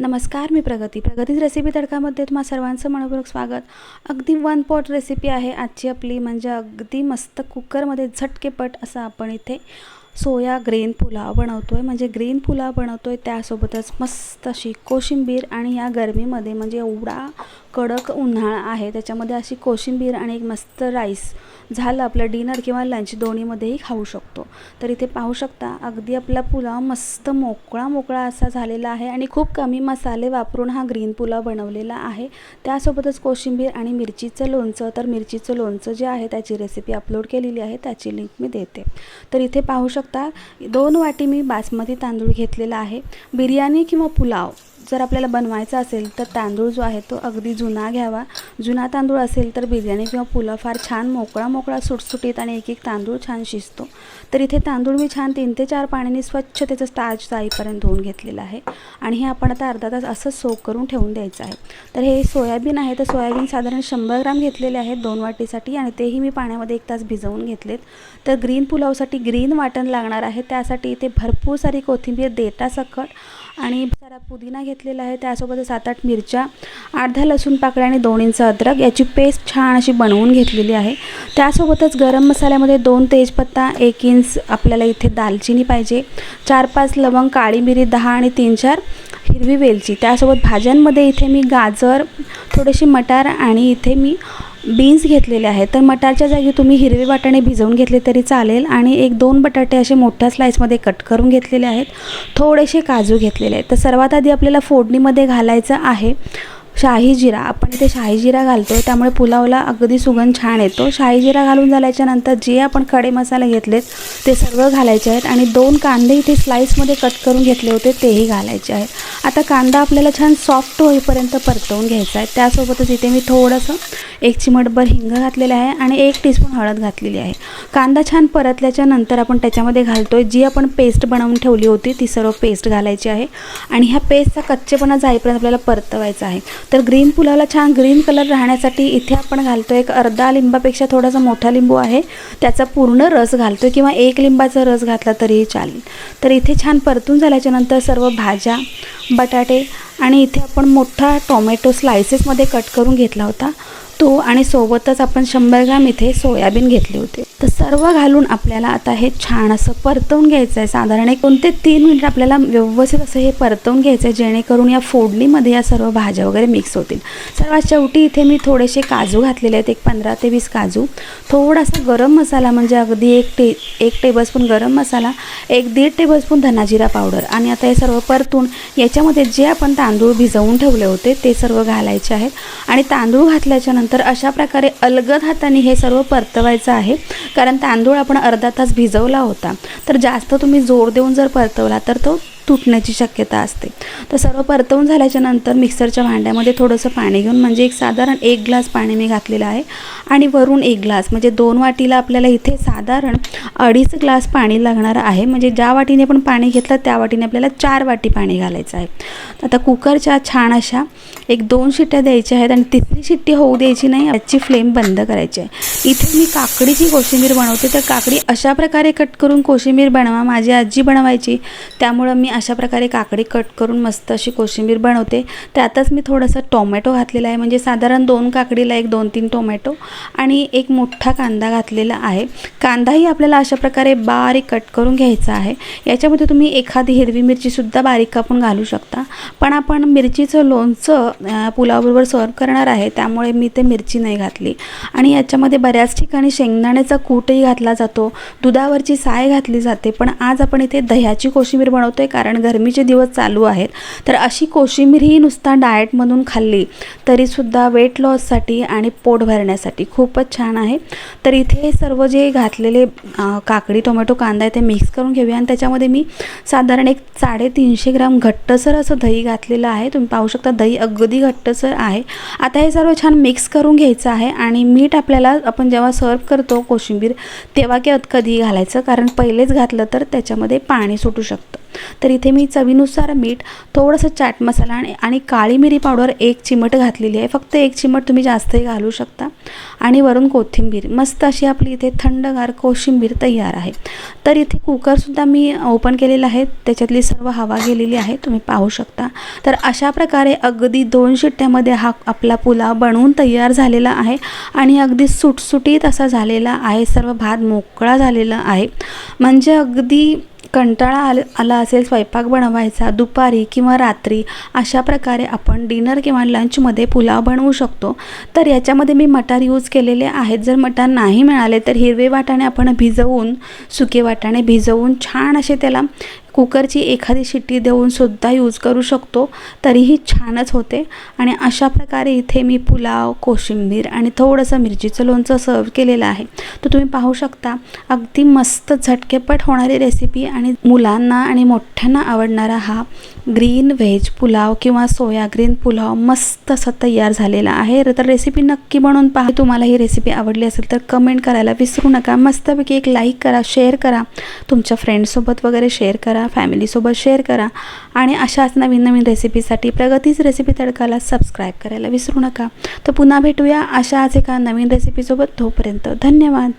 नमस्कार मी प्रगती. प्रगतीच रेसिपी तडकामध्ये तुम्हा सर्वांचं मनपूर्वक स्वागत. अगदी वन पॉट रेसिपी आहे आजची आपली. म्हणजे अगदी मस्त कुकरमध्ये झटकेपट असं आपण इथे सोया ग्रीन पुलाव बनवतो आहे म्हणजे ग्रीन पुलाव बनवतो आहे त्यासोबतच मस्त अशी कोशिंबीर आणि या गरमीमध्ये म्हणजे एवढा कडक उन्हाळा आहे. त्याच्यामध्ये अशी कोशिंबीर आणि एक मस्त राईस झालं आपलं डिनर किंवा लंच दोन्हीमध्येही खाऊ शकतो. तर इथे पाहू शकता अगदी आपला पुलाव मस्त मोकळा मोकळा असा झालेला आहे आणि खूप कमी मसाले वापरून हा ग्रीन पुलाव बनवलेला आहे. त्यासोबतच कोशिंबीर आणि मिरचीचं लोणचं तर मिरचीचं लोणचं जे आहे त्याची रेसिपी अपलोड केलेली आहे त्याची लिंक मी देते. तर इथे पाहू शकता दोन वाटी मी बासमती तांदूळ घेतलेला आहे. बिर्याणी किंवा पुलाव. जर आपल्याला बनवायचा असेल तर तांदूळ जो आहे तो अगदी जुना घ्यावा. जुना तांदूळ असेल तर बिर्याणी किंवा पुलाव फार छान मोकळा मोकळा सुटसुटीत आणि एक एक तांदूळ छान शिजतो. तर इथे तांदूळ मी छान तीन ते चार पाण्याने स्वच्छ त्याचं स्टार्च जाईपर्यंत धुवून घेतलेलं आहे. आणि हे आपण आता अर्धा तास असं सोक करून ठेवून द्यायचं आहे. तर हे सोयाबीन आहे तर सोयाबीन साधारण शंभर ग्राम घेतलेले आहेत दोन वाटीसाठी आणि तेही मी पाण्यामध्ये एक तास भिजवून घेतलेत. तर ग्रीन पुलावसाठी ग्रीन वाटण लागणार आहे. त्यासाठी इथे भरपूर सारी कोथिंबीर देता सकट आणि सारा पुदिना घेतलेला आहे. त्यासोबतच सात आठ मिरच्या अर्धा लसूण पाकळ्या आणि दोन इंच अद्रक. याची पेस्ट छान अशी बनवून घेतलेली आहे. त्यासोबतच गरम मसाल्यामध्ये दोन तेजपत्ता एक इंच आपल्याला इथे दालचिनी पाहिजे. चार पाच लवंग काळी मिरी दहा आणि तीन चार हिरवी वेलची. त्यासोबत भाज्यांमध्ये इथे मी गाजर थोडेसे मटार आणि इथे मी बीन्स घेतलेले आहेत. तर मटारच्या जागी तुम्ही हिरवे वाटाणे भिजवून घेतले तरी चालेल आणि एक दोन बटाटे असे मोठ्या स्लाईसमध्ये कट करून घेतलेले आहेत. थोडेसे काजू घेतलेले आहेत. तर सर्वात आधी आपल्याला फोडणीमध्ये घालायचं आहे. शाही जिरा आपण इथे शाही जिरा घालतो आहे त्यामुळे पुलावला अगदी सुगंध छान येतो. शाही जिरा घालून झाल्याच्यानंतर जे आपण खडे मसाले घेतलेत ते सर्व घालायचे आहेत आणि दोन कांदे इथे स्लाईसमध्ये कट करून घेतले होते तेही घालायचे आहेत. आता कांदा आपल्याला छान सॉफ्ट होईपर्यंत परतवून घ्यायचा आहे. त्यासोबतच इथे मी थोडंसं एक चिमटभर हिंग घातलेलं आहे आणि एक टीस्पून हळद घातलेली आहे. कांदा छान परतल्याच्या नंतर आपण त्याच्यामध्ये घालतो आहे जी आपण पेस्ट बनवून ठेवली होती ती सर्व पेस्ट घालायची आहे. आणि ह्या पेस्टचा कच्चेपणा जाईपर्यंत आपल्याला परतवायचा आहे. तर ग्रीन पुलावला छान ग्रीन कलर राहण्यासाठी इथे आपण घालतो एक अर्धा लिंबापेक्षा थोडासा मोठा लिंबू आहे. त्याचा पूर्ण रस घालतो किंवा एक लिंबाचा रस घातला तरीही चालेल. तर इथे छान परतून झाल्याच्यानंतर सर्व भाज्या बटाटे आणि इथे आपण मोठा टोमॅटो स्लायसेसमध्ये कट करून घेतला होता. तो आणि सोबतच आपण शंभर ग्राम इथे सोयाबीन घेतले होते. तर सर्व घालून आपल्याला आता हे छान असं परतवून घ्यायचं आहे साधारण एक दोन ते तीन मिनिट आपल्याला व्यवस्थित असं हे परतवून घ्यायचं आहे जेणेकरून या फोडणीमध्ये या सर्व भाज्या वगैरे मिक्स होतील. सर्वात शेवटी इथे मी थोडेसे काजू घातलेले आहेत एक पंधरा ते वीस काजू. थोडासा गरम मसाला म्हणजे अगदी एक टे एक टेबलस्पून गरम मसाला एक दीड टेबलस्पून धनाजिरा पावडर आणि आता हे सर्व परतून याच्यामध्ये जे आपण तांदूळ भिजवून ठेवले होते ते सर्व घालायचे आहेत. आणि तांदूळ घातल्याच्यानंतर तर अशा प्रकारे अलगद हाताने हे सर्व परतवायचं आहे. कारण तांदूळ आपण अर्धा तास भिजवला होता. तर जास्त तुम्ही जोर देऊन जर परतवला तर तो तुटण्याची शक्यता असते. तर सर्व परतवून झाल्याच्यानंतर मिक्सरच्या भांड्यामध्ये थोडंसं पाणी घेऊन म्हणजे एक साधारण एक ग्लास पाणी मी घातलेलं आहे. आणि वरून एक ग्लास म्हणजे दोन वाटीला आपल्याला इथे साधारण अडीच ग्लास पाणी लागणार आहे. म्हणजे ज्या वाटीने आपण पाणी घेतलं त्या वाटीने आपल्याला चार वाटी पाणी घालायचं आहे. आता कुकरच्या छान अशा एक दोन शिट्ट्या द्यायच्या आहेत आणि तिसरी शिट्टी होऊ द्यायची नाही याची फ्लेम बंद करायची आहे. इथे मी काकडीची कोशिंबीर बनवते. तर काकडी अशा प्रकारे कट करून कोशिंबीर बनवा माझी आजी बनवायची. त्यामुळं मी अशा प्रकारे काकडी कट करून मस्त अशी कोशिंबीर बनवते. त्यातच मी थोडंसं टोमॅटो घातलेला आहे. म्हणजे साधारण दोन काकडीला एक दोन तीन टोमॅटो आणि एक मोठा कांदा घातलेला आहे. कांदाही आपल्याला अशा प्रकारे बारीक कट करून घ्यायचा आहे. याच्यामध्ये तुम्ही एखादी हिरवी मिरचीसुद्धा बारीक कापून घालू शकता. पण आपण मिरचीचं लोणचं पुलावबरोबर सर्व करणार आहे. त्यामुळे मी ते मिरची नाही घातली. आणि याच्यामध्ये बऱ्याच ठिकाणी शेंगदाण्याचा कूटही घातला जातो. दुधावरची साय घातली जाते. पण आज आपण इथे दह्याची कोशिंबीर बनवतो आहे कारण गरमीचे दिवस चालू आहेत. तर अशी कोशिंबीर ही नुसता डाएटमधून खाल्ली तरीसुद्धा वेट लॉससाठी आणि पोट भरण्यासाठी खूपच छान आहे. तर इथे सर्व जे घातलेले काकडी टोमॅटो कांदा आहे ते मिक्स करून घेऊया आणि त्याच्यामध्ये मी साधारण एक साडेतीनशे ग्राम घट्टसर असं दही घातलेलं आहे. तुम्ही पाहू शकता दही अगदी घट्टसर आहे. आता हे सर्व छान मिक्स करून घ्यायचं आहे आणि मीठ आपल्याला आपण जेव्हा सर्व करतो कोशिंबीर तेव्हा की कधी घालायचं? कारण पहिलेच घातलं तर त्याच्यामध्ये पाणी सुटू शकतं. तर इथे मी चवीनुसार मीठ थोडंसं चाट मसाला आणि आणि काळी मिरी पावडर एक चिमट घातलेली आहे. फक्त एक चिमट तुम्ही जास्तही घालू शकता. आणि वरून कोथिंबीर. मस्त अशी आपली इथे थंडगार कोशिंबीर तयार आहे. तर इथे कुकरसुद्धा मी ओपन केलेला आहे. त्याच्यातली सर्व हवा गेलेली आहे. तुम्ही पाहू शकता. तर अशा प्रकारे अगदी दोन शिट्ट्यामध्ये हा आपला पुलाव बनवून तयार झालेला आहे. आणि अगदी सुटसुटीत असा झालेला आहे. सर्व भात मोकळा झालेला आहे. म्हणजे अगदी कंटाळा आल आला असेल स्वयंपाक बनवायचा दुपारी किंवा रात्री अशा प्रकारे आपण डिनर किंवा लंचमध्ये पुलाव बनवू शकतो. तर याच्यामध्ये मी मटार यूज केलेले आहेत. जर मटार नाही मिळाले तर हिरवे वाटाणे आपण भिजवून सुके वाटाणे भिजवून छान असे त्याला कुकरची एखादी शिट्टी देऊन सुद्धा यूज करू शकतो. तरीही छानच होते. आणि अशा प्रकारे इथे मी पुलाव कोशिंबीर आणि थोडंसं मिरचीचं लोणचं सर्व केलेलं आहे. तर तुम्ही पाहू शकता अगदी मस्त झटकेपट होणारी रेसिपी आणि मुलांना आणि मोठ्यांना आवडणारा हा ग्रीन व्हेज पुलाव किंवा सोया ग्रीन पुलाव मस्त असा तयार झालेला आहे. तर रेसिपी नक्की बनवून पहा. तुम्हाला ही रेसिपी आवडली असेल तर कमेंट करायला विसरू नका. मस्तपैकी एक लाईक करा शेअर करा. तुमच्या फ्रेंडसोबत वगैरे शेअर करा. करा फॅमिलीसोबत शेअर करा आणि अशाच नवीन नवीन रेसिपीसाठी प्रगतीच रेसिपी तडकाला सबस्क्राईब करायला विसरू नका. तर पुन्हा भेटूया अशाच एका नवीन रेसिपीसोबत तोपर्यंत धन्यवाद.